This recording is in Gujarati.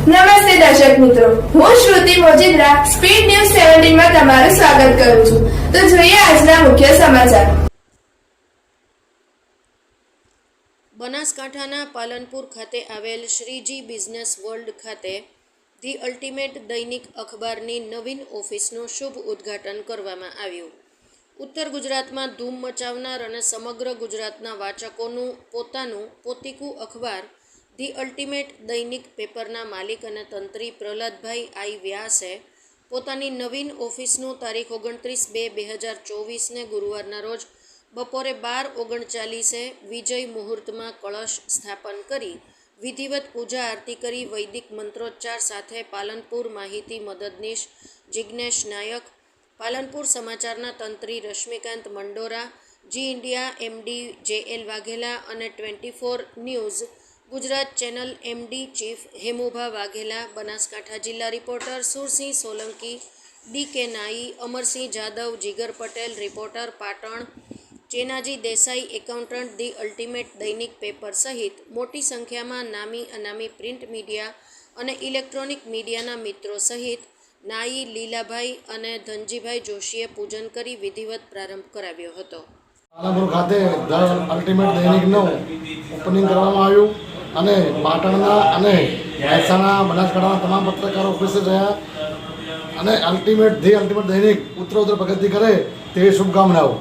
નમસ્તે દર્શક મિત્રો. હું શ્રુતિ મોજીદ્રા, સ્પીડ ન્યૂઝ સેવન્ટીનમાં તમારું સ્વાગત કરું છું. તો જોઈએ આજના મુખ્ય સમાચાર. બનાસકાંઠાના પાલનપુર ખાતે આવેલ શ્રીજી બિઝનેસ વર્લ્ડ ખાતે ધી અલ્ટિમેટ દૈનિક અખબારની નવીન ઓફિસનું શુભ ઉદ્ઘાટન કરવામાં આવ્યું. ઉત્તર ગુજરાતમાં ધૂમ મચાવનાર અને સમગ્ર ગુજરાતના વાચકોનું પોતાનું પોતીકું અખબાર ધી અલ્ટિમેટ દૈનિક પેપરના માલિક અને તંત્રી પ્રહલાદભાઈ આઈ વ્યાસે પોતાની નવીન ઓફિસનું તારીખ ઓગણત્રીસ બે બે હજાર ચોવીસને ગુરુવારના રોજ બપોરે બાર ઓગણચાલીસે વિજય મુહૂર્તમાં કળશ સ્થાપન કરી વિધિવત પૂજા આરતી કરી વૈદિક મંત્રોચ્ચાર સાથે પાલનપુર માહિતી મદદનીશ જિજ્ઞેશ નાયક, પાલનપુર સમાચારના તંત્રી Rashmikant Mandora, G India MD J L Vaghela અને twenty four news Gujarat channel MD chief Hemubha Vaghela, Banaskantha જિલ્લા reporter Sursinh Solanki, D K Nai, Amarsinh Jadav, Jigar Patel, reporter Patan, Chenaji Desai, accountant the ultimate દૈનિક પેપર સહિત મોટી સંખ્યામાં નામી અનામી પ્રિન્ટ મીડિયા અને ઇલેક્ટ્રોનિક મીડિયાના મિત્રો સહિત નાઈ, લીલાભાઈ અને ધનજીભાઈ જોશીએ પૂજન કરી વિધિવત પ્રારંભ કરાવ્યો હતો. ખાતે ધ અલ્ટિમેટ દૈનિકનું ઓપનિંગ કરવામાં આવ્યું. અને પાટણના અને મહેસાણા, બનાસકાંઠાના તમામ પત્રકારો ઉપસ્થિત રહ્યા. અને અલ્ટિમેટ ધી અલ્ટિમેટ દૈનિક ઉત્તરોત્તર પ્રગતિ કરે તેવી શુભકામનાઓ.